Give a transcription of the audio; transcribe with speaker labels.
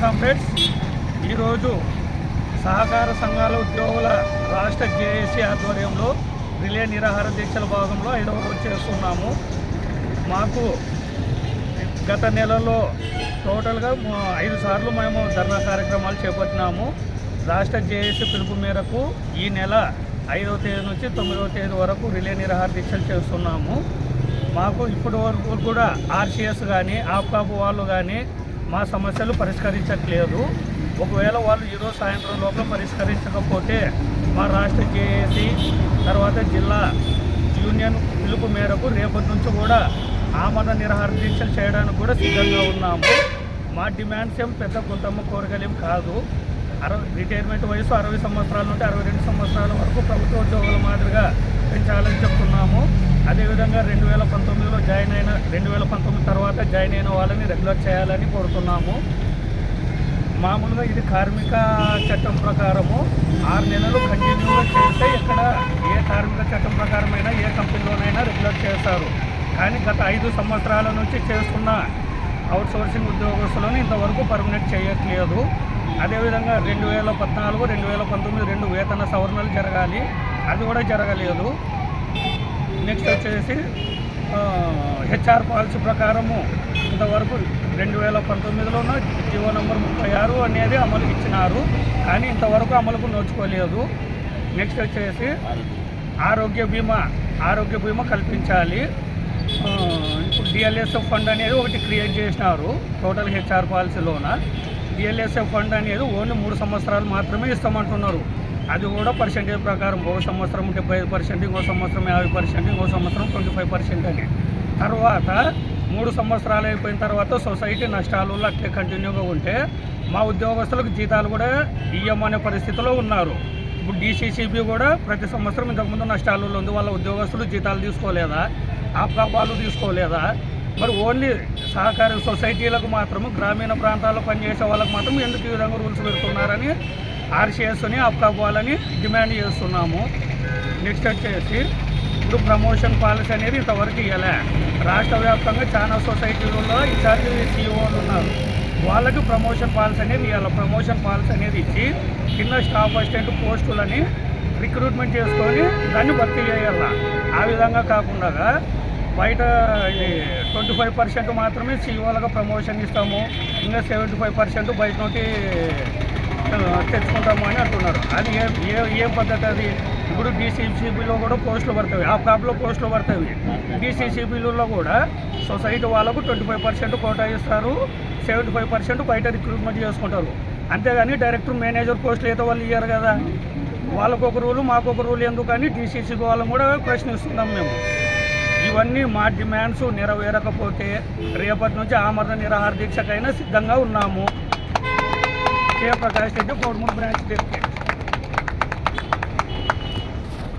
Speaker 1: Comrades ఈరోజు సహకార సంఘాల ఉద్యోగుల రాష్ట్ర జేఏసీ ఆధ్వర్యంలో రిలే నిరాహార దీక్షల భాగంలో ఐదవ రోజు చేస్తున్నాము. మాకు గత నెలలో టోటల్గా ఐదు సార్లు మేము ధర్నా కార్యక్రమాలు చేపట్టినాము. రాష్ట్ర జేఏసీ పిలుపు మేరకు ఈ నెల ఐదవ తేదీ నుంచి తొమ్మిదవ తేదీ వరకు రిలే నిరాహార దీక్షలు చేస్తున్నాము. మాకు ఇప్పటి వరకు కూడా ఆర్సీఎస్ కానీ ఆప్కాపు వాళ్ళు కానీ మా సమస్యలు పరిష్కరించట్లేదు. ఒకవేళ వాళ్ళు ఈరోజు సాయంత్రం లోపల పరిష్కరించకపోతే మా రాష్ట్ర జేఏసీ తర్వాత జిల్లా యూనియన్ పిలుపు మేరకు రేపటి నుంచి కూడా ఆమరణ నిరాహార దీక్షలు చేయడానికి కూడా సిద్ధంగా ఉన్నాము. మా డిమాండ్స్ ఏం పెద్ద కొంతమ్మ కోరగలేం కాదు. అరవై రిటైర్మెంట్ వయసు అరవై సంవత్సరాల నుండి అరవై రెండు సంవత్సరాల వరకు ప్రభుత్వ ఉద్యోగుల మాదిరిగా పెంచాలని చెప్తున్నాము. అదేవిధంగా రెండు వేల పంతొమ్మిదిలో జాయిన్ అయిన రెండు వేల పంతొమ్మిది తర్వాత జాయిన్ అయిన వాళ్ళని రెగ్యులర్ చేయాలని కోరుతున్నాము. మామూలుగా ఇది కార్మిక చట్టం ప్రకారము. ఆరు నెలలు కంటిన్యూగా చేస్తే ఇక్కడ ఏ కార్మిక చట్టం ప్రకారమైనా ఏ కంపెనీలోనైనా రెగ్యులర్ చేస్తారు. కానీ గత ఐదు సంవత్సరాల నుంచి చేస్తున్న అవుట్సోర్సింగ్ ఉద్యోగస్తులను ఇంతవరకు పర్మనెంట్ చేయట్లేదు. అదేవిధంగా రెండు వేల పద్నాలుగు రెండు వేల పంతొమ్మిది రెండు వేతన సవరణలు జరగాలి. అది కూడా జరగలేదు. నెక్స్ట్ వచ్చేసి హెచ్ఆర్ పాలసీ ప్రకారము ఇంతవరకు రెండు వేల పంతొమ్మిదిలోనూ జీవో నంబర్ ముప్పై ఆరు అనేది అమలు ఇచ్చినారు. కానీ ఇంతవరకు అమలుకు నోచుకోలేదు. నెక్స్ట్ వచ్చేసి ఆరోగ్య బీమా ఆరోగ్య బీమా కల్పించాలి. ఇప్పుడు డిఎల్ఎస్ఎఫ్ ఫండ్ అనేది ఒకటి క్రియేట్ చేసినారు టోటల్ హెచ్ఆర్ పాలసీలోన. డిఎల్ఎస్ఎఫ్ ఫండ్ అనేది ఓన్లీ మూడు సంవత్సరాలు మాత్రమే ఇస్తామంటున్నారు. అది కూడా పర్సెంటేజ్ ప్రకారం. ఒక సంవత్సరం డెబ్బై ఐదు పర్సెంట్ ఇంకో సంవత్సరం యాభై పర్సెంట్ ఇంకో సంవత్సరం ట్వంటీ ఫైవ్ పర్సెంట్ అని. తర్వాత మూడు సంవత్సరాలు అయిపోయిన తర్వాత సొసైటీ నష్టాలు అట్లే కంటిన్యూగా ఉంటే మా ఉద్యోగస్తులకు జీతాలు కూడా ఇయ్యమనే పరిస్థితిలో ఉన్నారు. ఇప్పుడు డీసీసీబీ కూడా ప్రతి సంవత్సరం ఇంతకుముందు నష్టాలు ఉంది. వాళ్ళ ఉద్యోగస్తులు జీతాలు తీసుకోలేదా? ఆ ప్రభావాలు తీసుకోలేదా? మరి ఓన్లీ సహకార సొసైటీలకు మాత్రము గ్రామీణ ప్రాంతాల్లో పనిచేసే వాళ్ళకి మాత్రం ఎందుకు ఈ విధంగా రూల్స్ పెడుతున్నారని ఆర్సీఎస్ని అప్కాపోవాలని డిమాండ్ చేస్తున్నాము. నెక్స్ట్ వచ్చేసి ఇప్పుడు ప్రమోషన్ పాలసీ అనేది ఇంతవరకు ఇవ్వలే రాష్ట్ర వ్యాప్తంగా చాలా సొసైటీలలో ఇన్ఛార్జ్ సీఈఓలు ఉన్నారు. వాళ్ళకి ప్రమోషన్ పాలసీ అనేది ఇవ్వాలి ప్రమోషన్ పాలసీ అనేది ఇచ్చి కింద స్టాఫ్ అసిస్టెంట్ పోస్టులని రిక్రూట్మెంట్ చేసుకొని దాన్ని భర్తీ చేయాల? ఆ విధంగా కాకుండా బయట ట్వంటీ ఫైవ్ పర్సెంట్ మాత్రమే సీఈఓలుగా ప్రమోషన్ ఇస్తాము. ఇంకా సెవెంటీ ఫైవ్ పర్సెంట్ బయట నుండి తెచ్చుకుంటాము అని అంటున్నారు. అది ఏ ఏ ఏం పద్ధతి అది? ఇప్పుడు డీసీసీబీలో కూడా పోస్టులు పడతాయి. ఆ కాపులో పోస్టులు పడతాయి. డీసీసీబీలలో కూడా సొసైటీ వాళ్ళకు ట్వంటీ ఫైవ్ పర్సెంట్ కోటా ఇస్తారు. సెవెంటీ ఫైవ్ పర్సెంట్ బయట రిక్రూట్మెంట్ చేసుకుంటారు. అంతేగాని డైరెక్టర్ మేనేజర్ పోస్టులు అయితే వాళ్ళు ఇయ్యారు కదా. వాళ్ళకు ఒక రూలు మాకు ఒక రూల్ ఎందుకని డీసీసీబీ వాళ్ళని కూడా ప్రశ్నిస్తున్నాం మేము. ఇవన్నీ మా డిమాండ్స్ నెరవేరకపోతే రేపటి నుంచి ఆమరణ నిరాహార దీక్షకైనా సిద్ధంగా ఉన్నాము. K Prakash Reddy Kodumuru branch deputy.